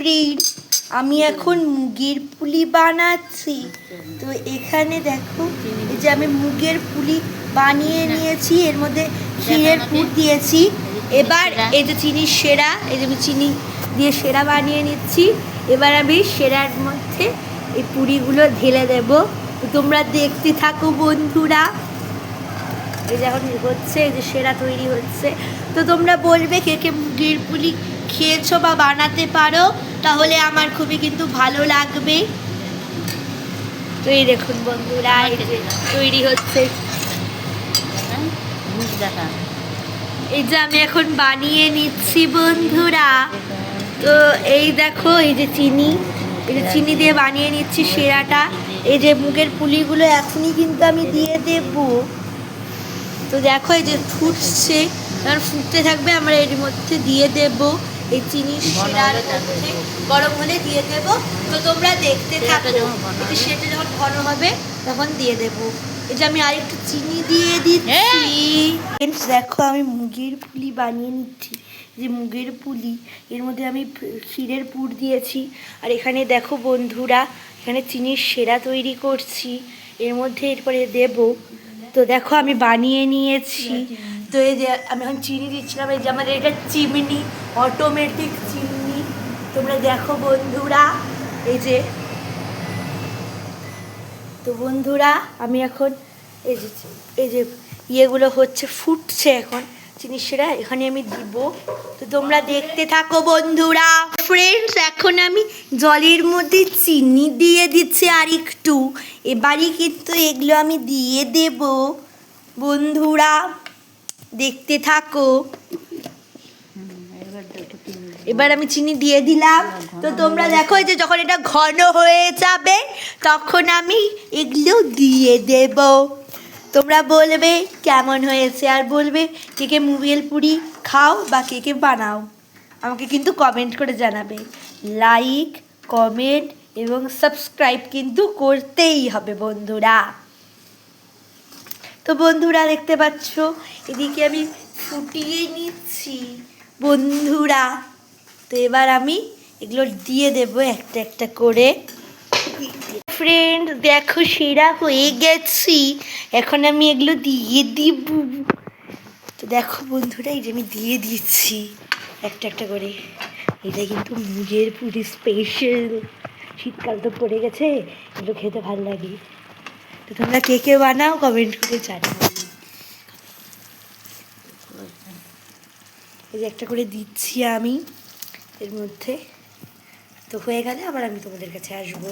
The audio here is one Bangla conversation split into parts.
প্রিন্ট আমি এখন মুগের পুলি বানাচ্ছি। তো এখানে দেখো, এই যে আমি মুগের পুলি বানিয়ে নিয়েছি, এর মধ্যে ক্ষীরের পুর দিয়েছি। এবার এই যে চিনির সেরা, এই যে আমি চিনি দিয়ে সেরা বানিয়ে নিচ্ছি। এবার আমি সেরার মধ্যে এই পুরিগুলো ঢেলে দেবো। তোমরা দেখতে থাকো বন্ধুরা। এই যে এখন হচ্ছে, এই যে সেরা তৈরি হচ্ছে। তো তোমরা বলবে কে কে মুগের পুলি খেয়েছো বা বানাতে পারো। তাহলে আমার খুবই কিন্তু ভালো লাগবে। তো এই দেখুন বন্ধুরা এই যে তৈরি হচ্ছে। এই যে আমি এখন বানিয়ে নিচ্ছি বন্ধুরা। তো এই দেখো এই যে চিনি এই যে চিনি দিয়ে বানিয়ে নিচ্ছি সেরাটা। এই যে মুগের পুলিগুলো এখনই কিন্তু আমি দিয়ে দেব। তো দেখো এই যে ফুটছে। কারণ ফুটতে থাকবে আমরা এর মধ্যে দিয়ে দেব। এই চিনি সেরার মধ্যে গরম হলে দিয়ে দেব। তো তোমরা দেখতে থাকো। হবে। সেটা যখন ঘন হবে তখন দিয়ে দেব। এই যে আমি আরেকটু চিনি দিয়ে দিচ্ছি। Friends, দেখো আমি মুগের পুলি বানিয়ে নিচ্ছি। যে মুগের পুলি এর মধ্যে আমি ক্ষীরের পুর দিয়েছি। আর এখানে দেখো বন্ধুরা এখানে চিনির সেরা তৈরি করছি। এর মধ্যে এরপরে দেব। তো দেখো আমি বানিয়ে নিয়েছি। তো এই যে আমি এখন চিনি দিচ্ছিলাম, এই যে আমাদের এটা চিমনি অটোমেটিক চিমনি। তোমরা দেখো বন্ধুরা, এই যে। তো বন্ধুরা, আমি এখন এই যে এই যে ইয়েগুলো হচ্ছে, ফুটছে এখন। জিনিসেরা এখানে আমি দিব। তো তোমরা দেখতে থাকো বন্ধুরা। ফ্রেন্ডস এখন আমি জলের মধ্যে চিনি দিয়ে দিচ্ছি আর একটু এবারই কিন্তু এগুলো আমি দিয়ে দেব। বন্ধুরা। দেখতে থাকো। এবার আমি চিনি দিয়ে দিলাম। তো তোমরা দেখো যে যখন এটা ঘন হয়ে যাবে, তখন আমি এগুলো দিয়ে দেব। তোমরা বলবে কেমন হয়েছে? আর বলবে কে কে মুগেল পুরি খাও বা কে কে বানাও। আমাকে কিন্তু কমেন্ট করে জানাবে। লাইক কমেন্ট এবং সাবস্ক্রাইব কিন্তু করতেই হবে বন্ধুরা। তো বন্ধুরা দেখতে পাচ্ছ? এদিকে আমি ফুটিয়ে নিচ্ছি। বন্ধুরা, তো এবার আমি এগুলো দিয়ে দেব একটা একটা করে। ফ্রেন্ড দেখো, সেরা হয়ে গেছি। এখন আমি এগুলো দিয়ে দিব। তো দেখো বন্ধুরা, এই যে আমি দিয়ে দিচ্ছি একটা একটা করে। এটা কিন্তু মুগের পুরি স্পেশাল শীতকাল তো পড়ে গেছে, এগুলো খেতে ভালো লাগে। তো তোমরা কে কে বানাও কমেন্ট করে জানাও। এই যে একটা করে দিচ্ছি আমি এর মধ্যে। তো হয়ে গেলে আবার আমি তোমাদের কাছে আসব।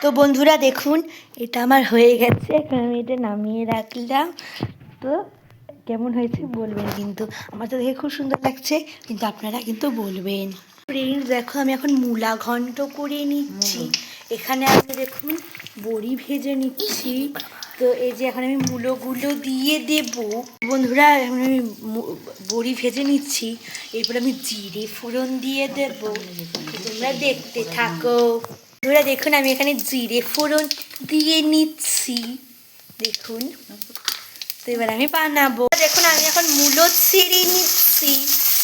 তো বন্ধুরা, দেখুন, এটা আমার হয়ে গেছে এখন আমি এটা নামিয়ে রাখলাম। তো কেমন হয়েছে বলবেন কিন্তু। আমার তো দেখে খুব সুন্দর লাগছে, কিন্তু আপনারা কিন্তু বলবেন। ফ্রেন্ডস দেখো, আমি এখন মূলা ঘন্ট করে নিচ্ছি। এখানে আমি দেখুন, বড়ি ভেজে নিচ্ছি। তো এই যে এখন আমি মূলোগুলো দিয়ে দেব। বন্ধুরা, এখন আমি বড়ি ভেজে নিচ্ছি। এরপর আমি জিরে ফোড়ন দিয়ে দেব। তোমরা দেখতে থাকো। বন্ধুরা, দেখুন, আমি এখানে জিরে ফোড়ন দিয়ে নিচ্ছি। দেখুন, তো এবার আমি বানাবো। দেখুন, আমি এখন মূলো ছিঁড়ে নিচ্ছি।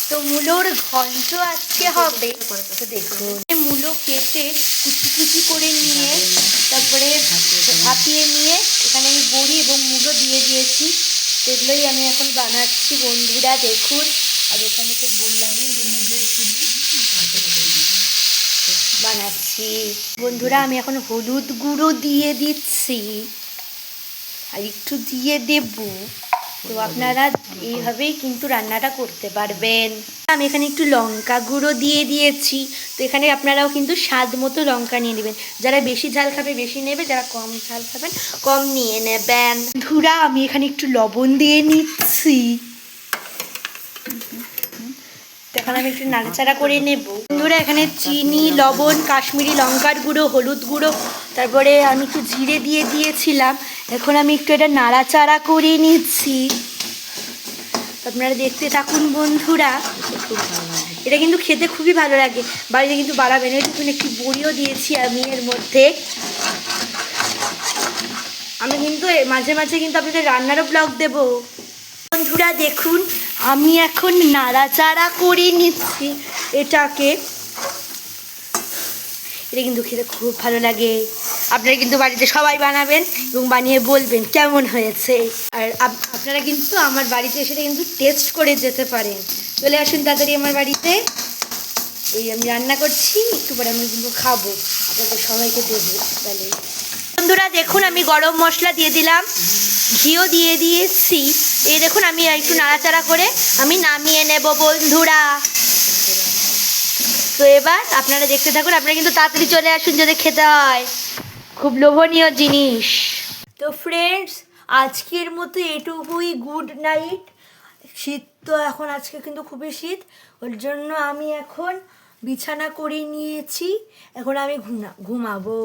তো মূলোর ঘন্ট আজকে হবে। দেখুন কেটে কুচি কুচি করে নিয়ে, তারপরে নিয়ে এখানে আমি বড়ি এবং দিয়ে দিয়েছি। তো এগুলোই আমি এখন বানাচ্ছি বন্ধুরা, দেখুন। আর এখানে তো বললামই বানাচ্ছি। বন্ধুরা, আমি এখন হলুদ গুঁড়ো দিয়ে দিচ্ছি। আর একটু দিয়ে দেব। তো আপনারা এইভাবেই কিন্তু রান্নাটা করতে পারবেন। আমি এখানে একটু লঙ্কা গুঁড়ো দিয়ে দিয়েছি। তো এখানে আপনারাও কিন্তু স্বাদ মতো লঙ্কা নিয়ে নেবেন। যারা বেশি ঝাল খাবে, বেশি নেবে, যারা কম ঝাল খাবেন, কম নিয়ে নেবেন। ধুরা আমি এখানে একটু লবণ দিয়ে নিচ্ছি। এখন আমি একটু নাড়াচাড়া করে নেব। বন্ধুরা, এখানে চিনি, লবণ, কাশ্মীরি লঙ্কার গুঁড়ো, হলুদ গুঁড়ো, তারপরে আমি একটু জিরে দিয়ে দিয়েছিলাম। এখন আমি একটু এটা নাড়াচাড়া করে নিচ্ছি। আপনারা দেখতে থাকুন বন্ধুরা। এটা কিন্তু খেতে খুবই ভালো লাগে। বাড়িতে কিন্তু বাড়াবেন। দেখুন একটু বড়িও দিয়েছি আমি এর মধ্যে। আমি কিন্তু মাঝে মাঝে কিন্তু আপনাদের রান্নারও ব্লগ দেব। বন্ধুরা দেখুন, আমি এখন নাড়াচাড়া করে নিচ্ছি এটাকে। এটা কিন্তু খেতে খুব ভালো লাগে। আপনারা কিন্তু বাড়িতে সবাই বানাবেন এবং বানিয়ে বলবেন কেমন হয়েছে। আর আপনারা কিন্তু আমার বাড়িতে এসে কিন্তু টেস্ট করে যেতে পারেন। চলে আসুন তাড়াতাড়ি আমার বাড়িতে। এই আমি রান্না করছি, একটু পরে আমি কিন্তু খাব। আপনাদের সবাইকে দেবো তাহলে। বন্ধুরা, দেখুন আমি গরম মশলা দিয়ে দিলাম। ঘিও দিয়ে দিয়েছি। এই দেখুন আমি একটু নাড়াচাড়া করে আমি নামিয়ে নেব বন্ধুরা। তো এবার আপনারা দেখতে থাকুন, আপনারা কিন্তু তাড়াতাড়ি চলে আসুন যদি খেতে হয়। খুব লোভনীয় জিনিস। তো ফ্রেন্ডস আজকের মতো এটুকুই। গুড নাইট শীত তো এখন আজকে কিন্তু খুবই শীত। ওর জন্য আমি এখন বিছানা করে নিয়েছি। এখন আমি ঘুমা, ঘুমাবো।